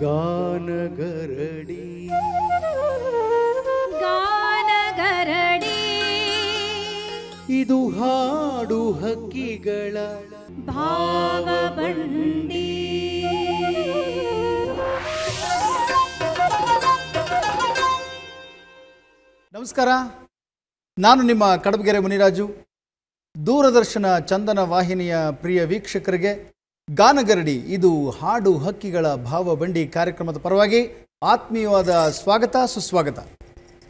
ಗಾನಗರಡಿ. ಗಾನಗರಡಿ. ಇದು ಹಾಡು ಹಕ್ಕಿಗಳ ಭಾವ ಬಂಡಿ ನಮಸ್ಕಾರ. ನಾನು ನಿಮ್ಮ ಕಡಬಗೆರೆ ಮುನಿರಾಜು. ದೂರದರ್ಶನ ಚಂದನ ವಾಹಿನಿಯ ಪ್ರಿಯ ವೀಕ್ಷಕರಿಗೆ ಗಾನಗರಡಿ, ಇದು ಹಾಡು ಹಕ್ಕಿಗಳ ಭಾವ ಬಂಡಿ ಕಾರ್ಯಕ್ರಮದ ಪರವಾಗಿ ಆತ್ಮೀಯವಾದ ಸ್ವಾಗತ, ಸುಸ್ವಾಗತ.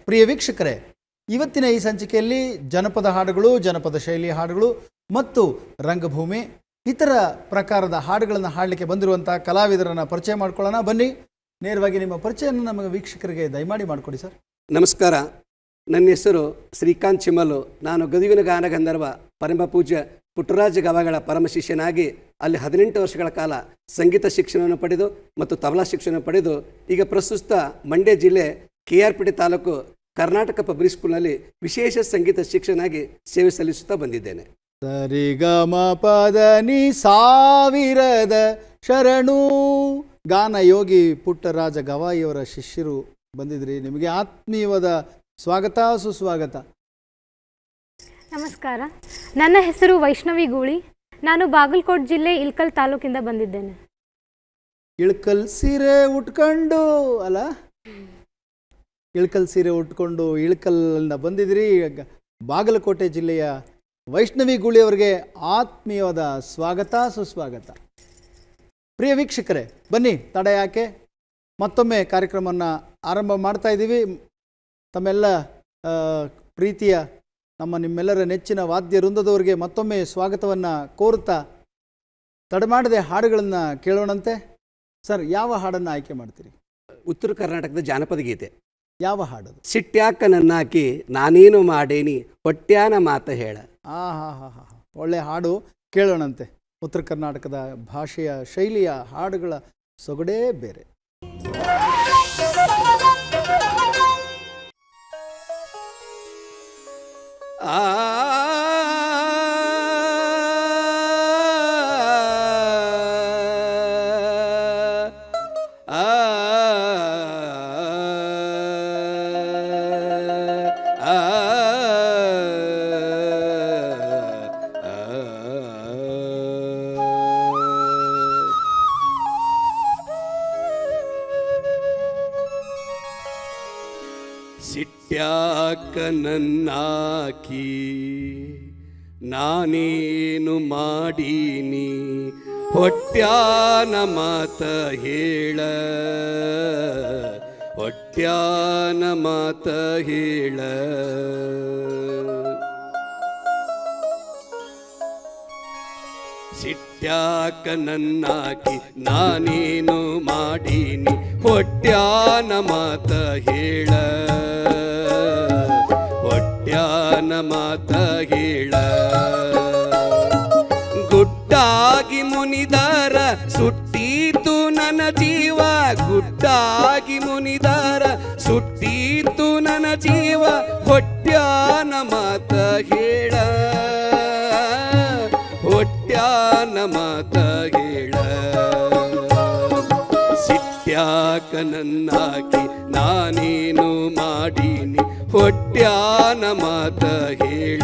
ಪ್ರಿಯ ವೀಕ್ಷಕರೇ, ಇವತ್ತಿನ ಈ ಸಂಚಿಕೆಯಲ್ಲಿ ಜನಪದ ಹಾಡುಗಳು, ಜನಪದ ಶೈಲಿ ಹಾಡುಗಳು ಮತ್ತು ರಂಗಭೂಮಿ, ಇತರ ಪ್ರಕಾರದ ಹಾಡುಗಳನ್ನು ಹಾಡಲಿಕ್ಕೆ ಬಂದಿರುವಂಥ ಕಲಾವಿದರನ್ನು ಪರಿಚಯ ಮಾಡ್ಕೊಳ್ಳೋಣ. ಬನ್ನಿ, ನೇರವಾಗಿ ನಿಮ್ಮ ಪರಿಚಯವನ್ನು ನಮ್ಮ ವೀಕ್ಷಕರಿಗೆ ದಯಮಾಡಿ ಮಾಡಿಕೊಡಿ ಸರ್. ನಮಸ್ಕಾರ. ನನ್ನ ಹೆಸರು ಶ್ರೀಕಾಂತ್ ಚಿಮ್ಮಲು ನಾನು ಗದುಗಿನ ಗಾನಗಂಧರ್ವ ಪರಮ ಪೂಜ್ಯ ಪುಟ್ಟರಾಜ ಗವಾಗಳ ಪರಮ ಶಿಷ್ಯನಾಗಿ ಅಲ್ಲಿ ಹದಿನೆಂಟು ವರ್ಷಗಳ ಕಾಲ ಸಂಗೀತ ಶಿಕ್ಷಣವನ್ನು ಪಡೆದು ಮತ್ತು ತಬಲಾ ಶಿಕ್ಷಣ ಪಡೆದು ಈಗ ಪ್ರಸ್ತುತ ಮಂಡ್ಯ ಜಿಲ್ಲೆ K R Pete taluk Karnataka public ಸ್ಕೂಲ್ನಲ್ಲಿ ವಿಶೇಷ ಸಂಗೀತ ಶಿಕ್ಷಣಾಗಿ ಸೇವೆ ಸಲ್ಲಿಸುತ್ತಾ ಬಂದಿದ್ದೇನೆ. ಸರಿಗಮ ಪದ ನಿ ಸಾವಿರದ ಶರಣು ಗಾನ ಯೋಗಿ ಪುಟ್ಟರಾಜ ಗವಾಯಿಯವರ ಶಿಷ್ಯರು ಬಂದಿದ್ರಿ. ನಿಮಗೆ ಆತ್ಮೀಯವಾದ ಸ್ವಾಗತ, ಸುಸ್ವಾಗತ. ನಮಸ್ಕಾರ. ನನ್ನ ಹೆಸರು ವೈಷ್ಣವಿ ಗೂಳಿ. ನಾನು ಬಾಗಲಕೋಟ್ ಜಿಲ್ಲೆ ಇಳ್ಕಲ್ ತಾಲೂಕಿಂದ ಬಂದಿದ್ದೇನೆ. ಇಳ್ಕಲ್ ಸೀರೆ ಉಟ್ಕೊಂಡು, ಅಲ್ಲ? ಇಳ್ಕಲ್ ಸೀರೆ ಉಟ್ಕೊಂಡು ಇಳ್ಕಲ್ನ ಬಂದಿದ್ರಿ ಬಾಗಲಕೋಟೆ ಜಿಲ್ಲೆಯ ವೈಷ್ಣವಿ ಗೂಳಿಯವರಿಗೆ ಆತ್ಮೀಯವಾದ ಸ್ವಾಗತ, ಸುಸ್ವಾಗತ. ಪ್ರಿಯ ವೀಕ್ಷಕರೇ, ಬನ್ನಿ, ತಡ ಯಾಕೆ ಮತ್ತೊಮ್ಮೆ ಕಾರ್ಯಕ್ರಮವನ್ನು ಆರಂಭ ಮಾಡ್ತಾ ಇದ್ದೀವಿ. ತಮ್ಮೆಲ್ಲ ಪ್ರೀತಿಯ ನಮ್ಮ ನಿಮ್ಮೆಲ್ಲರ ನೆಚ್ಚಿನ ವಾದ್ಯ ವೃಂದದವರಿಗೆ ಮತ್ತೊಮ್ಮೆ ಸ್ವಾಗತವನ್ನು ಕೋರುತ್ತಾ ತಡಮಾಡದೆ ಹಾಡುಗಳನ್ನು ಕೇಳೋಣಂತೆ. ಸರ್ ಯಾವ ಹಾಡನ್ನು ಆಯ್ಕೆ ಮಾಡ್ತೀರಿ? ಉತ್ತರ ಕರ್ನಾಟಕದ ಜಾನಪದ ಗೀತೆ. ಯಾವ ಹಾಡದು? ಸಿಟ್ಟ್ಯಾಕ ನನ್ನಾಕಿ ನಾನೇನು ಮಾಡೇನಿ ಹೊಟ್ಟ್ಯಾನ ಮಾತ ಹೇಳ. ಆ ಹಾ ಹಾ ಹಾ. ಒಳ್ಳೆ ಹಾಡು ಕೇಳೋಣಂತೆ. ಉತ್ತರ ಕರ್ನಾಟಕದ ಭಾಷೆಯ ಶೈಲಿಯ ಹಾಡುಗಳ ಸೊಗಡೇ ಬೇರೆ. ಆ ಆ ಸಿಟ್ಟ್ಯಾಕ ಹೊಟ್ಯಾನ ಮಾತ ಹೇಳ. ಹೊಟ್ಯಾನ ಮಾತ ಹೇಳ. ಸಿಟ್ಟ್ಯಾಕ ನನ್ನಾಕಿ ನಾನೇನು ಮಾಡೀನಿ? ಹೊಟ್ಯಾನ ಮಾತ ಹೇಳ. ಹೊಟ್ಯಾನ ಮಾತ ಹೇಳ. ಗುಡ್ಡಾಗಿ ಮುನಿದಾರ, ಸುಟ್ಟೀತು ನನ್ನ ಜೀವ. ಗುಡ್ಡಾಗಿ ಮುನಿದಾರ, ಸುಟ್ಟೀತು ನನ್ನ ಜೀವ. ಹೊಟ್ಯಾನ ಮಾತ ಹೇಳ, ಹೊಟ್ಯಾನ ಮಾತ ಹೇಳ. ಸಿಟ್ಟ್ಯಾಕ ನನ್ನಾಕಿ ನಾನೇನು ಮಾಡೀನಿ? ಹೊಟ್ಯಾನ ಮಾತ ಹೇಳ.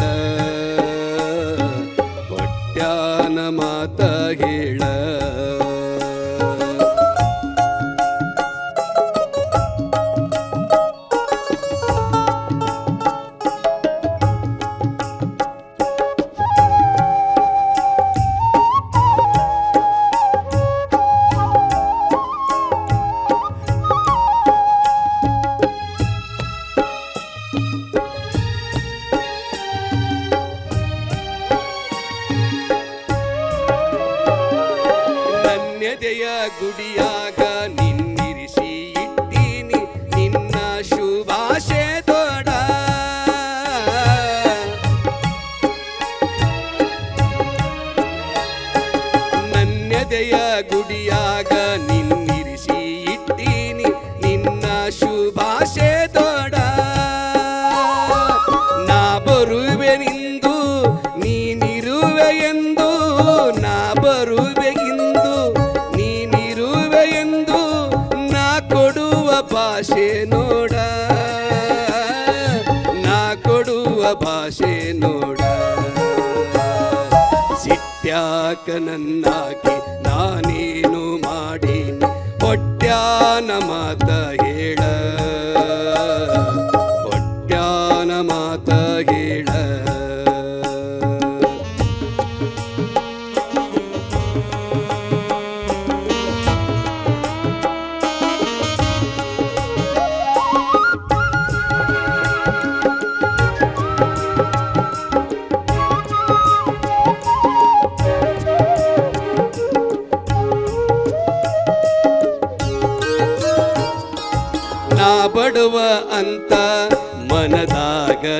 ಮಾತ ಹೇಳ ಭಾಷೆ ನೋಡ. ನಾ ಕೊಡುವ ಭಾಷೆ ನೋಡ. ಸಿಟ್ಯಾಕ ನನ್ನಾಕಿ ನಾನೇನು ಮಾಡೀನಿ? ಹೊಟ್ಯಾನ ಮಾತ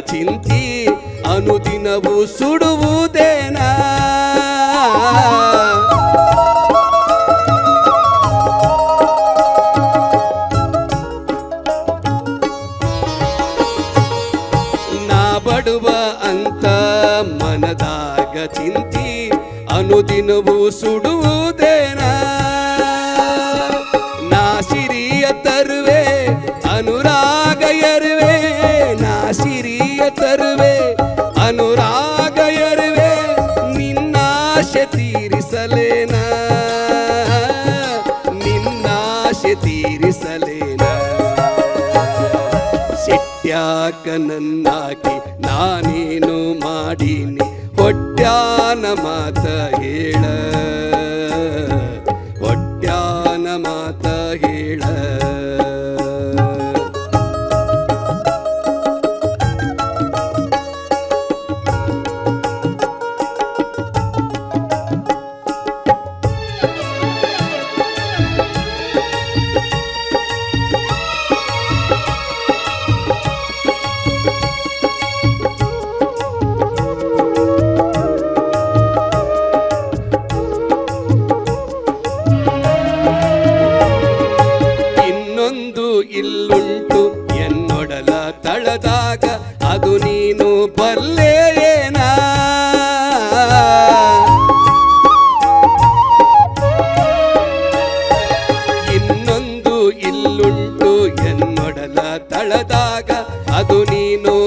చింతి అనుదినవు సుడువుదేనా నా బడువ అంత మనదాగ చింతి అనుదినవు సుడువుదే ನನ್ನಾಕಿ ನಾನೇನು ಮಾಡೀನಿ? ಹೊಟ್ಯಾನ ಮಾತ ಹೇಳ ಹೊಟ್ಯಾನ ಮಾತ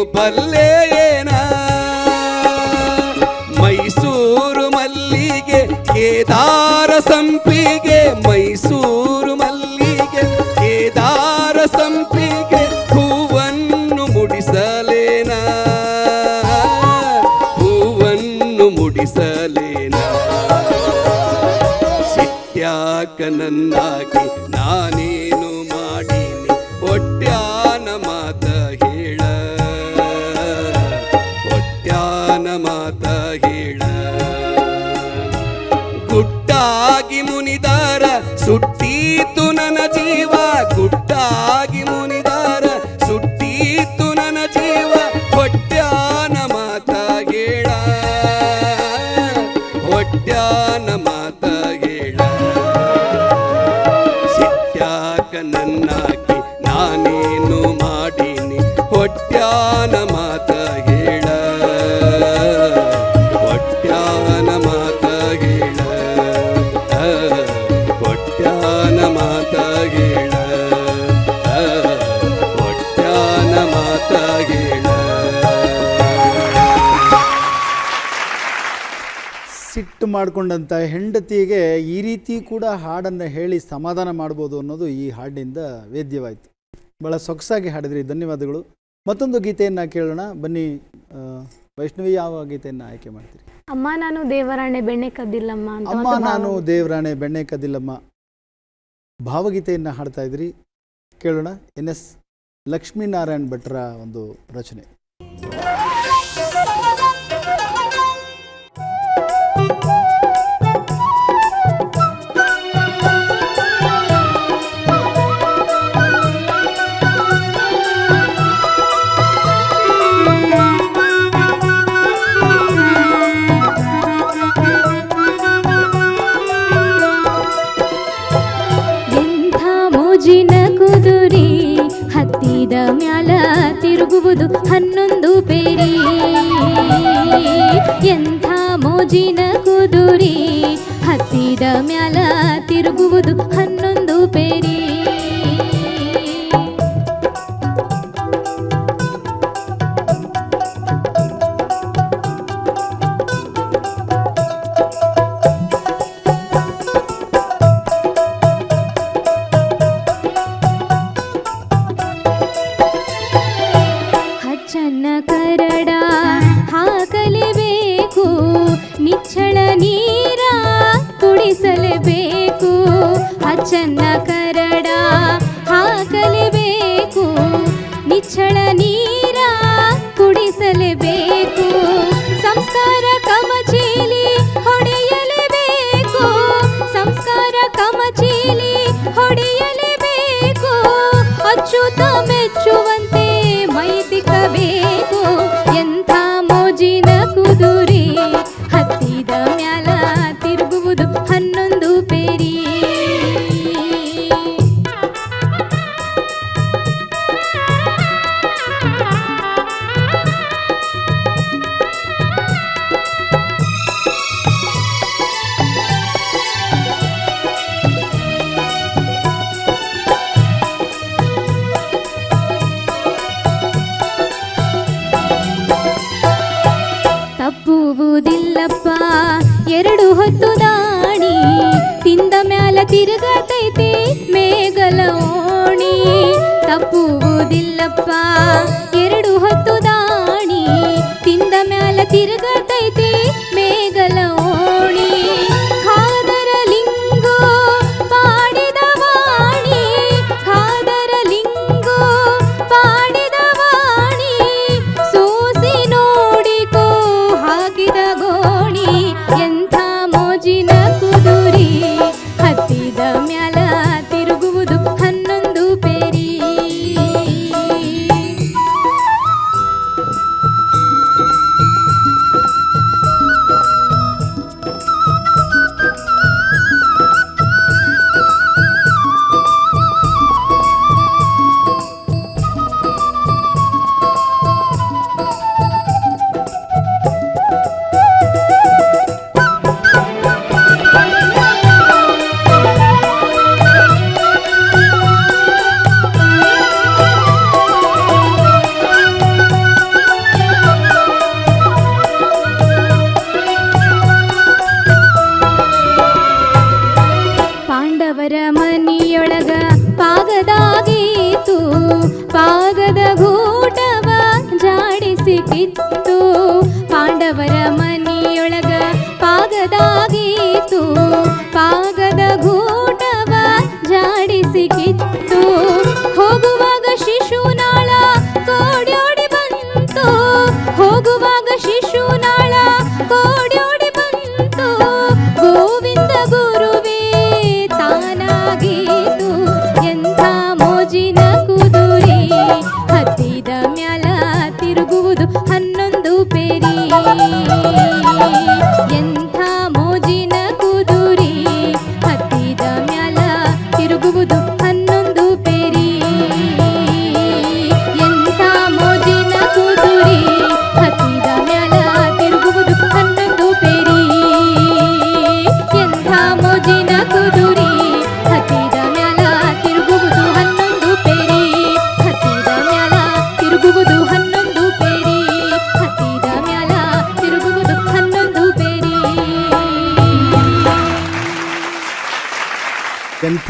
ನೀನು ಮಾಡಿಕೊಂಡಂಥ ಹೆಂಡತಿಗೆ ಈ ರೀತಿ ಕೂಡ ಹಾಡನ್ನು ಹೇಳಿ ಸಮಾಧಾನ ಮಾಡ್ಬೋದು ಅನ್ನೋದು ಈ ಹಾಡಿನಿಂದ ವೇದ್ಯವಾಯಿತು. ಭಾಳ ಸೊಗಸಾಗಿ ಹಾಡಿದ್ರಿ ಧನ್ಯವಾದಗಳು. ಮತ್ತೊಂದು ಗೀತೆಯನ್ನು ಕೇಳೋಣ. ಬನ್ನಿ ವೈಷ್ಣವಿ ಯಾವ ಗೀತೆಯನ್ನು ಆಯ್ಕೆ ಮಾಡ್ತೀರಿ? ಅಮ್ಮ ನಾನು ದೇವರಾಣೆ ಬೆಣ್ಣೆ ಕದ್ದಿಲ್ಲಮ್ಮ ಅಮ್ಮ ನಾನು ದೇವರಾಣೆ ಬೆಣ್ಣೆ ಕದ್ದಿಲ್ಲಮ್ಮ. ಭಾವಗೀತೆಯನ್ನು ಹಾಡ್ತಾ ಇದ್ರಿ. ಕೇಳೋಣ. ಎನ್ ಎಸ್ ಲಕ್ಷ್ಮೀನಾರಾಯಣ್ ಭಟ್ರ ಒಂದು ರಚನೆ. ತಿರುಗುವುದು ಹನ್ನೊಂದು ಬೇರೆ ಎಂಥ ಮೋಜಿನ ಕುದುರಿ ಹತ್ತಿದ ಮ್ಯಾಲ ತಿರುಗುವುದು ಹನ್ನೊಂದು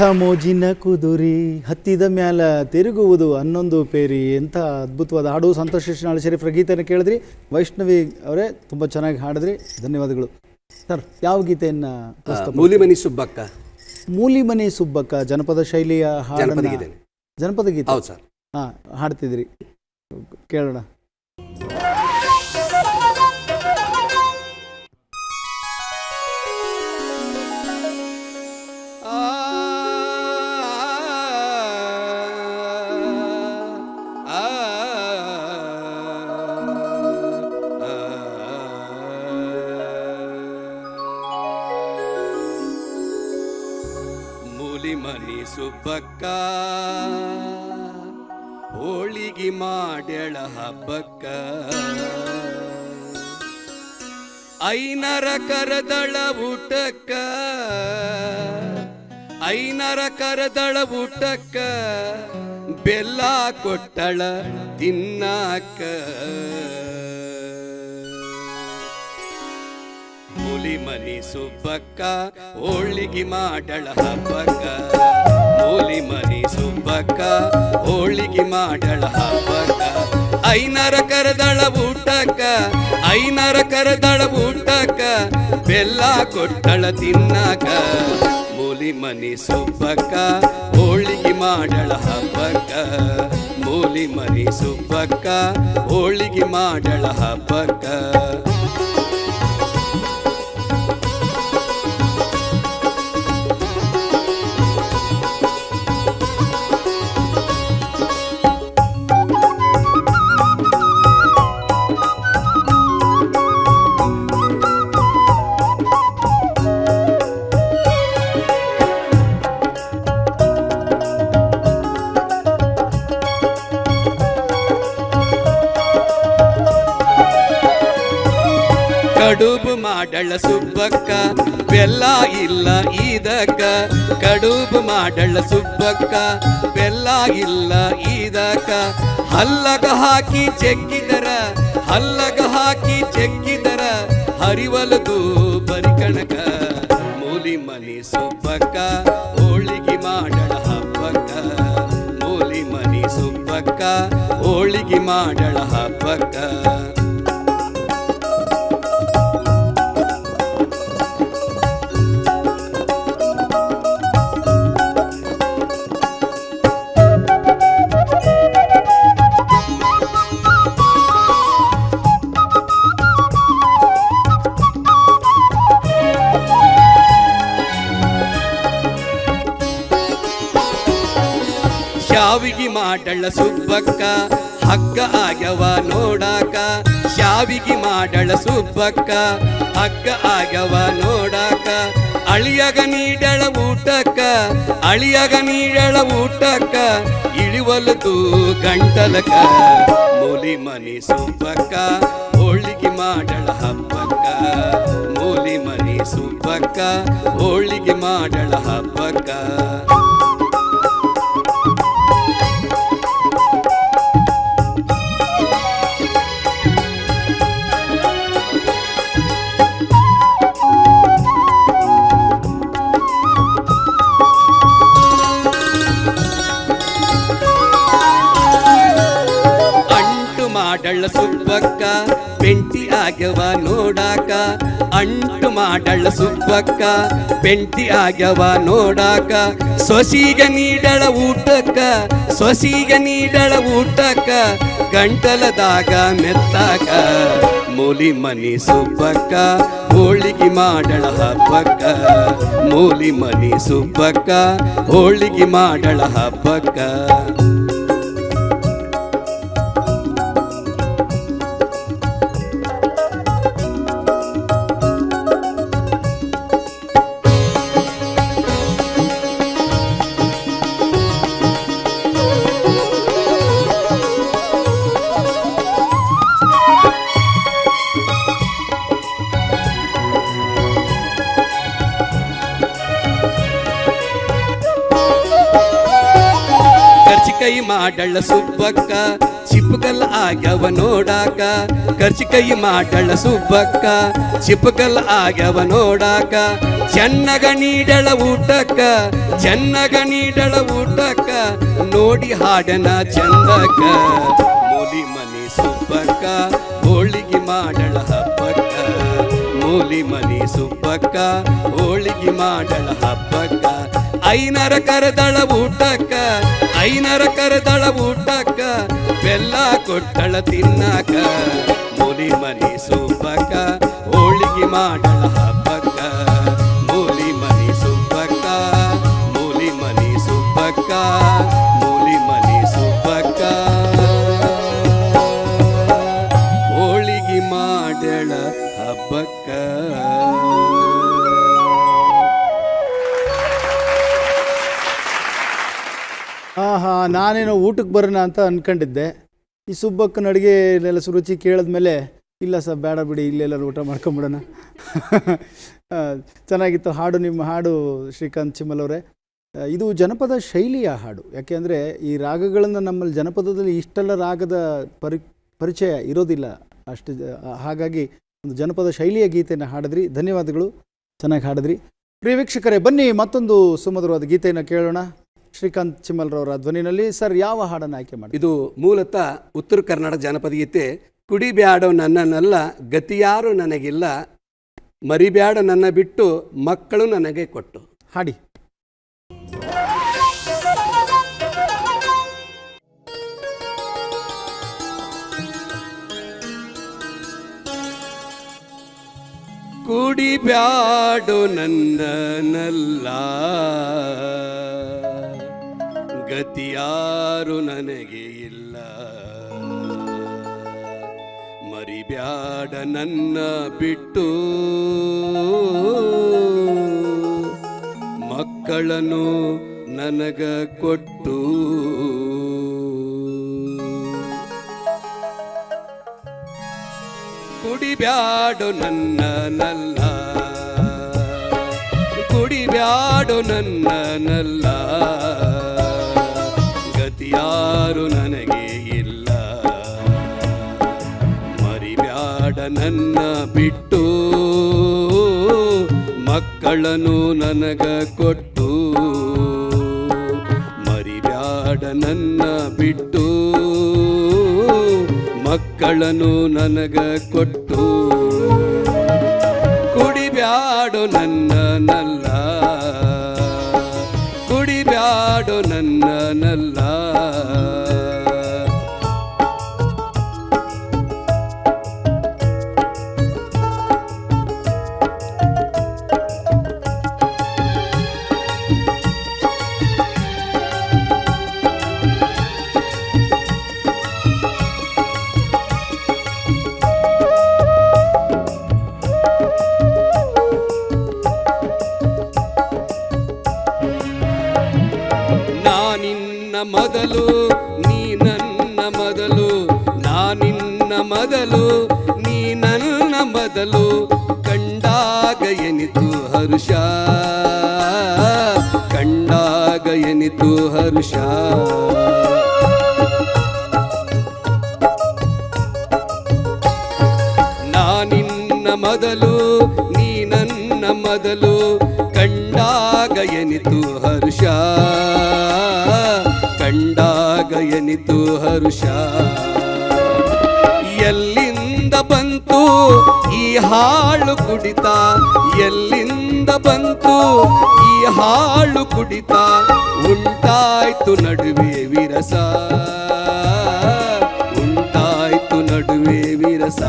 ಎಂಥ ಮೋಜಿನ ಕುದುರಿ ಹತ್ತಿದ ಮ್ಯಾಲ ತಿರುಗುವುದು ಹನ್ನೊಂದು ಪೇರಿ. ಎಂಥ ಅದ್ಭುತವಾದ ಹಾಡು. ಸಂತೋಷ್ ಶಿಶುನಾಳ ಶರೀಫ್ರ ಗೀತೆಯನ್ನು ಕೇಳಿದ್ರಿ. ವೈಷ್ಣವಿ ಅವರೇ ತುಂಬ ಚೆನ್ನಾಗಿ ಹಾಡಿದ್ರಿ. ಧನ್ಯವಾದಗಳು. ಸರ್ ಯಾವ ಗೀತೆಯನ್ನು ಮೂಲಿಮನಿ ಸುಬ್ಬಕ್ಕ. ಮೂಲಿಮನಿ ಸುಬ್ಬಕ್ಕ ಜನಪದ ಶೈಲಿಯ ಹಾಡು ಜನಪದ ಗೀತೆ? ಹೌದು ಸರ್. ಹಾಂ ಹಾಡ್ತಿದ್ರಿ. ಕೇಳೋಣ. ಮನಿ ಸುಬ್ಬಕ್ಕ ಹೋಳಿಗೆ ಮಾಡ್ಯಳ ಹಬ್ಬಕ್ಕ? ಐನರ ಕರದಳ ಊಟಕ್ಕ? ಐನರ ಕರದಳ ಊಟಕ್ಕ? ಬೆಲ್ಲ ಕೊಟ್ಟಳ ತಿನ್ನಾಕ? ಹುಲಿ ಮನಿ ಸುಬ್ಬಕ್ಕ, ಹೋಳಿಗೆ ಮಾಡಳ ಹಬ್ಬಕ್ಕ? ಮಾಡಳ ಹಬ್ಬಕ್ಕ ಐನರ ಕರದಳ ಊಟಕ್ಕ ಐನರ ಕರದಳ ಊಟಕ್ಕ ಬೆಲ್ಲ ಕೊಟ್ಟಳ ತಿನ್ನಕ? ಮೂಲಿ ಮನಿ ಸುಬ್ಬಕ್ಕ, ಹೋಳಿಗೆ ಮಾಡಳ ಹಬ್ಬಕ್ಕ? ಮೂಲಿ ಮನಿ ಸುಬ್ಬಕ್ಕ, ಹೋಳಿಗೆ ಮಾಡಳ ಹಬ್ಬಕ್ಕ? ಕಡುಬು ಮಾಡಳ ಸುಬ್ಬಕ್ಕ, ಬೆಲ್ಲ ಇಲ್ಲ ಈದಕ್ಕ. ಕಡುಬು ಮಾಡಳ ಸುಬ್ಬಕ್ಕ, ಬೆಲ್ಲ ಇಲ್ಲ ಈದಕ್ಕ. ಹಲ್ಲಗ ಹಾಕಿ ಚೆಕ್ಕಿದರ, ಹಲ್ಲಗ ಹಾಕಿ ಚೆಕ್ಕಿದರ. ಹರಿವಲದು ಬರಿ ಕಣಕ, ಮೂಲಿ ಮನಿ ಸುಬ್ಬಕ್ಕ, ಹೋಳಿಗೆ ಮಾಡಳ ಹಬ್ಬಕ್ಕ. ಮೂಲಿ ಮನಿ ಸುಬ್ಬಕ್ಕ, ಹೋಳಿಗೆ ಮಾಡಳ ಹಬ್ಬಕ್ಕ. ಶಾವಿಗೆ ಮಾಡಳ ಸುಬ್ಬಕ್ಕ ಹಗ್ಗ ಆಗ್ಯವ ನೋಡಾಕ. ಶಾವಿಗೆ ಮಾಡಳ ಸುಬ್ಬಕ್ಕ ಹಗ್ಗ ಆಗ್ಯವ ನೋಡಾಕ. ಅಳಿಯಗ ನೀಡಳ ಊಟಕ್ಕ, ಅಳಿಯಗ ನೀಡಳ ಊಟಕ್ಕ. ಇಳಿವಲದು ಗಂಟಲಕ ಮೂಲಿ ಮನಿ ಸುಬ್ಬಕ್ಕ. ಹೋಳಿಗೆ ಮಾಡಳ ಹಬ್ಬಕ್ಕ, ಮೂಲಿ ಮನಿ ಸುಬ್ಬಕ್ಕ. ಹೋಳಿಗೆ ಮಾಡಳ ಹಬ್ಬಕ್ಕ. ಅಂಟು ಮಾಡಳ ಸುಬ್ಬಕ್ಕ ಪೆಂಟಿ ಆಗ್ಯವ ನೋಡಾಕ. ಅಂಟು ಮಾಡಳ ಸುಬ್ಬಕ್ಕ ಪೆಂಟಿ ಆಗ್ಯವ ನೋಡಾಕ. ಸೊಸಿಗ ನೀಡಳ ಊಟಕ್ಕ, ಸೊಸಿಗ ನೀಡಳ ಊಟಕ್ಕ. ಗಂಟಲದಾಗ ಮೆತ್ತಾಕ, ಮೂಲಿ ಮನಿ ಸುಬ್ಬಕ್ಕ. ಹೋಳಿಗೆ ಮಾಡಳ ಹಬ್ಬಕ್ಕ, ಮೂಲಿ ಮನಿ ಸುಬ್ಬಕ್ಕ. ಹೋಳಿಗೆ ಮಾಡಳ ಹಬ್ಬಕ್ಕ. ಕರ್ಚಿಕೈ ಮಾಡಳ ಸುಬ್ಬಕ್ಕ ಚಿಪ್ಪಗಲ್ ಆಗ್ಯವ ನೋಡಾಕ. ಕರ್ಚಿಕೈ ಮಾಡಳ ಸುಬ್ಬಕ್ಕ ಚಿಪ್ಪಗಲ್ ಆಗ್ಯವ ನೋಡಾಕ. ಚೆನ್ನಗ ನೀಡಳ ಊಟಕ್ಕ, ಚೆನ್ನಗ ನೀಡಳ ಊಟಕ್ಕ. ನೋಡಿ ಹಾಡನ ಚಂದಕ್ಕ. ಮೂಲಿ ಮನಿ ಸುಬ್ಬಕ್ಕ, ಹೋಳಿಗೆ ಮಾಡಳ ಹಬ್ಬಕ್ಕ. ಮೂಲಿ ಮನಿ ಸುಬ್ಬಕ್ಕ, ಹೋಳಿಗೆ ಮಾಡಳ ಹಬ್ಬಕ್ಕ. ಐನರ ಕರೆದಳ ಊಟಕ್ಕ ಐನರ ಕರೆದಳ ಊಟಕ್ಕ ಬೆಲ್ಲ ಕೊಟ್ಟಳ ತಿನ್ನಕ ಮೂಲಿ ಮನಿ ಸೂಪಕ ಹೋಳಿಗೆ ಮಾಡಳ ನಾನೇನೋ ಊಟಕ್ಕೆ ಬರೋಣ ಅಂತ ಅಂದ್ಕೊಂಡಿದ್ದೆ ಈ ಸುಬ್ಬಕ್ಕನ ಅಡುಗೆ ಇಲ್ಲೆಲ್ಲ ಸುರುಚಿ ಕೇಳಿದ್ಮೇಲೆ, ಇಲ್ಲ ಸರ್, ಬೇಡ ಬಿಡಿ ಇಲ್ಲೆಲ್ಲರೂ ಊಟ ಮಾಡ್ಕೊಂಬಿಡೋಣ. ಚೆನ್ನಾಗಿತ್ತು ಹಾಡು ನಿಮ್ಮ ಹಾಡು, ಶ್ರೀಕಾಂತ್ ಚಿಮ್ಮಲ್ ಅವರೇ. ಇದು ಜನಪದ ಶೈಲಿಯ ಹಾಡು. ಯಾಕೆಂದರೆ ಈ ರಾಗಗಳನ್ನು ನಮ್ಮಲ್ಲಿ ಜನಪದದಲ್ಲಿ ಇಷ್ಟೆಲ್ಲ ರಾಗದ ಪರಿ, ಪರಿಚಯ ಇರೋದಿಲ್ಲ. ಅಷ್ಟು ಹಾಗಾಗಿ ಒಂದು ಜನಪದ ಶೈಲಿಯ ಗೀತೆಯನ್ನು ಹಾಡಿದ್ರಿ. ಧನ್ಯವಾದಗಳು. ಚೆನ್ನಾಗಿ ಹಾಡಿದ್ರಿ. ಪ್ರಿಯ ಬನ್ನಿ ಮತ್ತೊಂದು ಸುಮಧುರವಾದ ಗೀತೆಯನ್ನು ಕೇಳೋಣ. ಶ್ರೀಕಾಂತ್ ಚಿಮ್ಮಲ್ರವರ ಧ್ವನಿನಲ್ಲಿ ಸರ್ ಯಾವ ಹಾಡನ್ನು ಆಯ್ಕೆ ಮಾಡಿ ಇದು ಮೂಲತಃ ಉತ್ತರ ಕರ್ನಾಟಕ ಜಾನಪದ ಗೀತೆ ಕುಡಿಬ್ಯಾಡೋ ನನ್ನನ್ನಲ್ಲ ಗತಿಯಾರು ನನಗಿಲ್ಲ ಮರಿಬ್ಯಾಡ ನನ್ನ ಬಿಟ್ಟು ಮಕ್ಕಳು ನನಗೆ ಕೊಟ್ಟು. ಹಾಡಿ. ಕುಡಿಬ್ಯಾಡೋ ನನ್ನನಲ್ಲ ಗತಿಯಾರು ನನಗೆ ಇಲ್ಲ. ಮರಿಬ್ಯಾಡ ನನ್ನ ಬಿಟ್ಟು. ಮಕ್ಕಳನ್ನು ನನಗ ಕೊಟ್ಟು. ಕುಡಿಬ್ಯಾಡು ನನ್ನ ನಲ್ಲ ಕುಡಿಬ್ಯಾಡು ನನ್ನ ನಲ್ಲ ಗತಿಯಾರು ನನಗೆ ಇಲ್ಲ. ಮರಿಬ್ಯಾಡ ನನ್ನ ಬಿಟ್ಟು. ಮಕ್ಕಳನ್ನು ನನಗ ಕೊಟ್ಟು. ಮರಿಬ್ಯಾಡ ನನ್ನ ಬಿಟ್ಟು. ಮಕ್ಕಳನ್ನು ನನಗ ಕೊಟ್ಟು. ಕುಡಿಬ್ಯಾಡು ನನ್ನ ನಲ್ಲ. ಹಾಳು ಎಲ್ಲಿಂದ ಬಂತು? ಈ ಹಾಳು ಕುಡಿತ, ಉಂಟಾಯ್ತು ನಡುವೆ ವಿರಸ. ಉಂಟಾಯ್ತು ನಡುವೆ ವಿರಸ.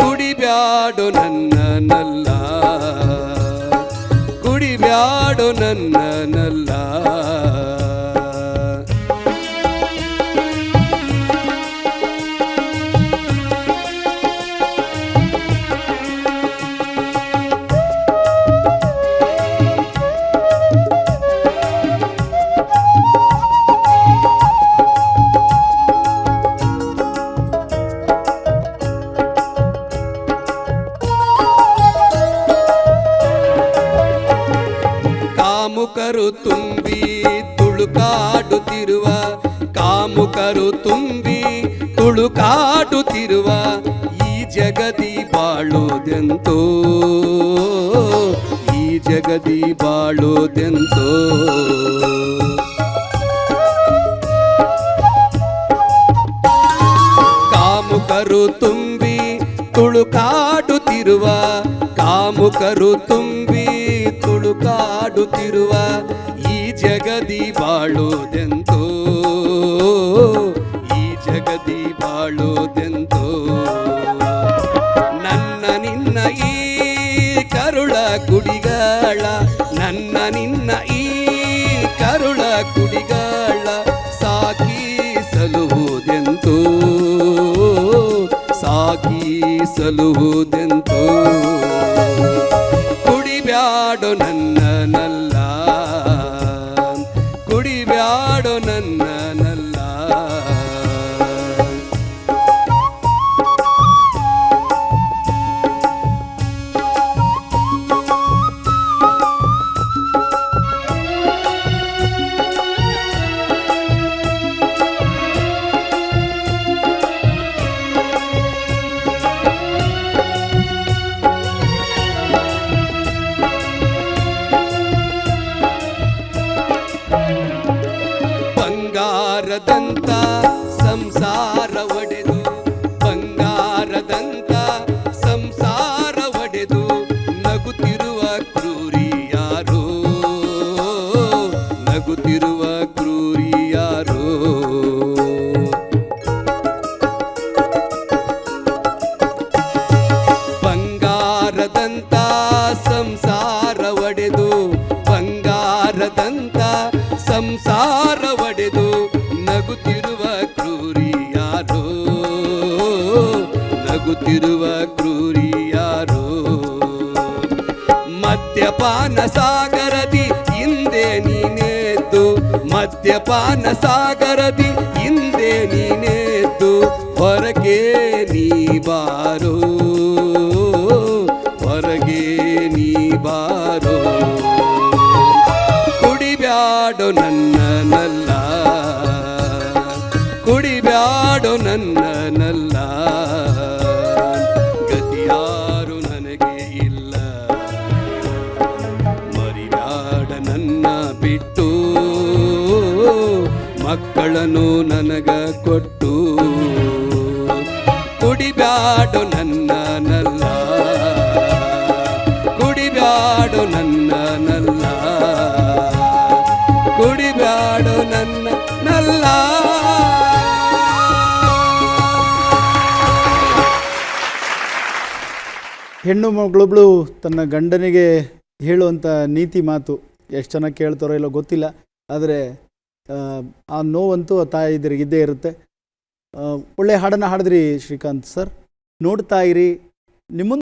ಕುಡಿಬ್ಯಾಡು ನನ್ನ ನಲ್ಲ ಕುಡಿಬ್ಯಾಡು ನನ್ನ ತುಂಬಿ ತುಳುಕಾಡುತ್ತಿರುವ ಕಾಮುಕರು ತುಂಬಿ ತುಳುಕಾಡುತ್ತಿರುವ ಈ ಜಗದಿ ಬಾಳೋದೆಂತೋ? ಈ ಜಗದಿ ಬಾಳೋದೆಂತೋ? ಕಾಮುಕರು ತುಂಬಿ ತುಳುಕಾಡುತ್ತಿರುವ, ಕಾಮುಕರು ತುಂಬಿ ತುಳುಕಾಡುತ್ತಿರುವ ಜಗದಿ ಬಾಳೋದೆಂತೋ? ಈ ಜಗದಿ ಬಾಳೋದೆಂತೋ? ನನ್ನ ನಿನ್ನ ಈ ಕರುಳ ಕುಡಿಗಾಳ, ನನ್ನ ನಿನ್ನ ಈ ಕರುಳ ಕುಡಿಗಾಳ ಸಾಕಿ ಸಲುವುದೆಂತೋ ಸಾಕಿ ಸಲುವುದೆಂತೋ ಕುಡಿಬ್ಯಾಡು ನನ್ನ ನಲ್ಲ ನನ್ನನಲ್ಲ. ಗತಿಯಾರು ನನಗೆ ಇಲ್ಲ. ಮರಿಯಾಡ ನನ್ನ ಬಿಟ್ಟು. ಮಕ್ಕಳನ್ನು ನನಗ ಕೊಟ್ಟು. ಕುಡಿಬ್ಯಾಡು ನನ್ನನಲ್ಲ ಹೆಣ್ಣು ಮಗಳೊಬ್ಳು ತನ್ನ ಗಂಡನಿಗೆ ಹೇಳುವಂಥ ನೀತಿ ಮಾತು. ಎಷ್ಟು ಚೆನ್ನಾಗಿ ಕೇಳ್ತಾರೋ ಇಲ್ಲೋ ಗೊತ್ತಿಲ್ಲ. ಆದರೆ, ಆ ನೋವಂತೂ ಆ ತಾಯಿದರಿಗೆ ಇದ್ದೇ ಇರುತ್ತೆ. ಒಳ್ಳೆ ಹಾಡನ್ನು ಹಾಡಿದ್ರಿ ಶ್ರೀಕಾಂತ್ ಸರ್. ನೋಡ್ತಾ ಇರಿ. ನಿಮ್ಮ